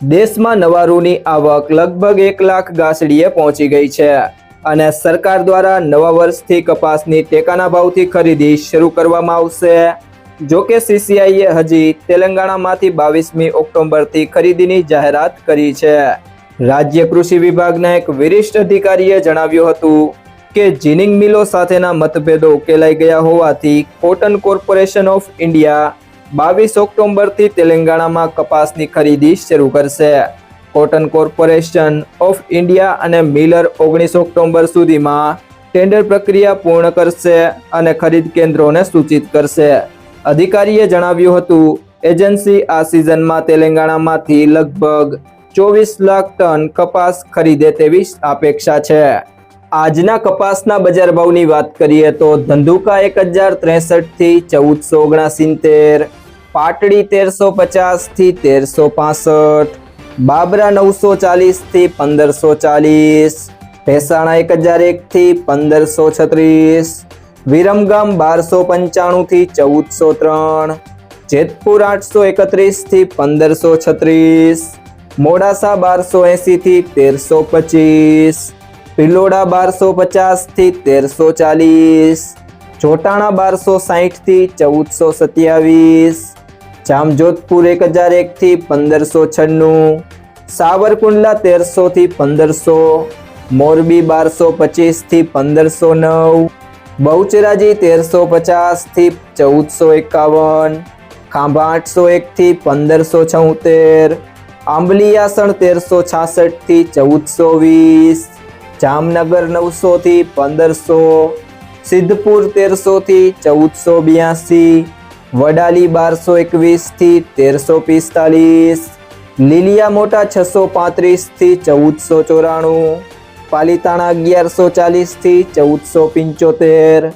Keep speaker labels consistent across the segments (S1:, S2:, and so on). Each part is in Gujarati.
S1: દેશમાં નવા રૂની આવક લગભગ એક લાખ ગાસડીએ પહોંચી ગઈ છે અને સરકાર દ્વારા નવા વર્ષથી કપાસની ટેકાના ભાવથી ખરીદી શરૂ કરવામાં આવશે. જોકે સીસીઆઈએ હજી તેલંગાણામાંથી બાવીસમી ઓક્ટોબરથી ખરીદીની જાહેરાત કરી છે. રાજ્ય કૃષિ વિભાગના એક વરિષ્ઠ અધિકારીએ જણાવ્યું હતું કે જીનિંગ મિલો સાથેના મતભેદો ઉકેલાઈ ગયા હોવાથી કોટન કોર્પોરેશન ઓફ ઇન્ડિયા બાવીસ ઓક્ટોબરથી તેલંગાણામાં કપાસની ખરીદી શરૂ કરશે. કોટન કોર્પોરેશન ઓફ ઇન્ડિયા અને મિલર ઓગણીસ ઓક્ટોબર સુધીમાં ટેન્ડર પ્રક્રિયા પૂર્ણ કરશે અને ખરીદ કેન્દ્રોને સૂચિત કરશે. અધિકારીએ જણાવ્યું હતું, એજન્સી આ સિઝનમાં તેલંગાણામાંથી લગભગ ચોવીસ લાખ ટન કપાસ ખરીદે તેવી અપેક્ષા છે. આજના કપાસના બજાર ભાવની વાત કરીએ તો ધંધુકા એક હજાર ત્રેસઠથી ચૌદસો ઓગણસિત્તેર, પાટડી તેરસો પચાસથી તેરસો પાસઠ, બાબરા નવસો ચાલીસથી પંદરસો ચાલીસ, ભેસાણા એક હજાર એકથી પંદરસો છત્રીસ, વિરમગામ બારસો પંચાણુંથી ચૌદસો ત્રણ, જેતપુર આઠસો એકત્રીસથી પંદરસો છત્રીસ, મોડાસા બારસો એંસીથી તેરસો પચીસ ભિલોડા બારસો પચાસથી તેરસો ચાલીસ. જોટાણા બારસો સાહીઠથી ચૌદસો સત્યાવીસ. જામજોધપુર એક હજાર એક થી પંદરસો છન્નું. સાવરકુંડલા તેરસો થી પંદરસો. મોરબી બારસો પચીસથી પંદરસો નવ. બહુચરાજી તેરસો પચાસથી ચૌદસો એકાવન. ખાંભા આઠસો એક થી પંદરસો છોતેર. આંબલીયાસણ તેરસો છાસઠથી ચૌદસો વીસ. જામનગર નવસો થી પંદરસો, સિદ્ધપુર તેરસો થી ચૌદસો બ્યાસી, વડાલી બારસો એકવીસથી તેરસો પિસ્તાલીસ, લીલિયા મોટા છસો પાંત્રીસથી ચૌદસો ચોરાણું, પાલીતાણા અગિયારસો ચાલીસથી ચૌદસો પંચોતેર,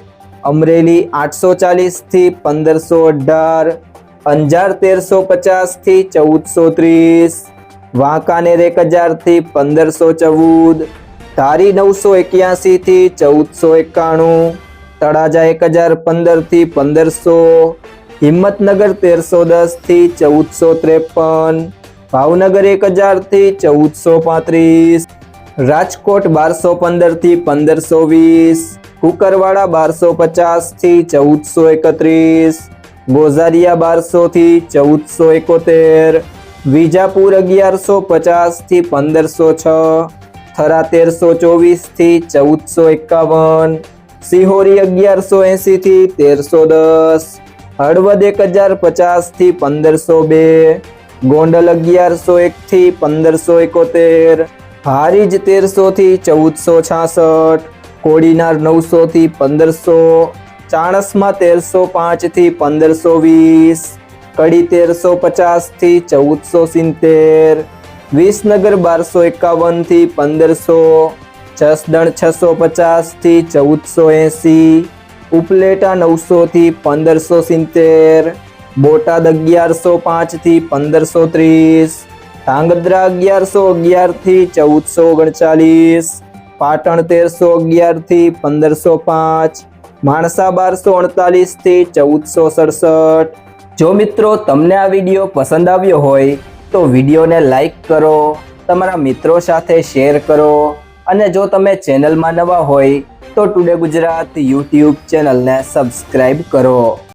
S1: અમરેલી આઠસો ચાલીસથી પંદરસો અઢાર, અંજાર તેરસો પચાસથી ચૌદસો ત્રીસ, વાંકાનેર એક હજારથી પંદરસો ચૌદ ધારી નવસો એક્યાસી થી ચૌદસો એકાણું, તળાજા એક હજાર પંદરથી પંદરસો, હિંમતનગર તેરસો દસથી ચૌદસો ત્રેપન, ભાવનગર એક હજારથી ચૌદસો પાંત્રીસ, રાજકોટ બારસો પંદરથી પંદરસો વીસ, કુકરવાડા બારસો પચાસથી ચૌદસો એકત્રીસ, ગોઝારિયા બારસો થી ચૌદસો એકોતેર, વિજાપુર અગિયારસો પચાસથી પંદરસો છ થરા તેરસો ચોવીસથી ચૌદસો એકાવન. સિહોરી અગિયારસો એંસી થી તેરસો દસ. હળવદ એક હજાર પચાસથી પંદરસો બે. ગોંડલ અગિયારસો એક થી પંદરસો એકોતેર. હારીજ તેરસો થી ચૌદસો છાસઠ. કોડીનાર નવસો થી પંદરસો. ચાણસમાં તેરસો પાંચથી પંદરસો વીસ. કડી તેરસો પચાસથી ચૌદસો સિત્તેર. વિસનગર બારસો એકાવનથી પંદરસો, જસદણ છસો પચાસથી ચૌદસો એંસી, ઉપલેટા નવસોથી પંદરસો સિત્તેર, બોટાદ અગિયારસો પાંચથી પંદરસો ત્રીસ, ધાંગધ્રા અગિયારસો અગિયારથી ચૌદસો ઓગણચાલીસ, પાટણ તેરસો અગિયારથી પંદરસો પાંચ, માણસા બારસો અડતાલીસથી ચૌદસો સડસઠ. જો મિત્રો તમને આ વીડિયો પસંદ આવ્યો હોય તો વિડીયોને લાઈક કરો, તમારા મિત્રો સાથે શેર કરો અને જો તમે ચેનલમાં નવા હોય તો ટુડે ગુજરાત યુટ્યુબ ચેનલને સબસ્ક્રાઈબ કરો.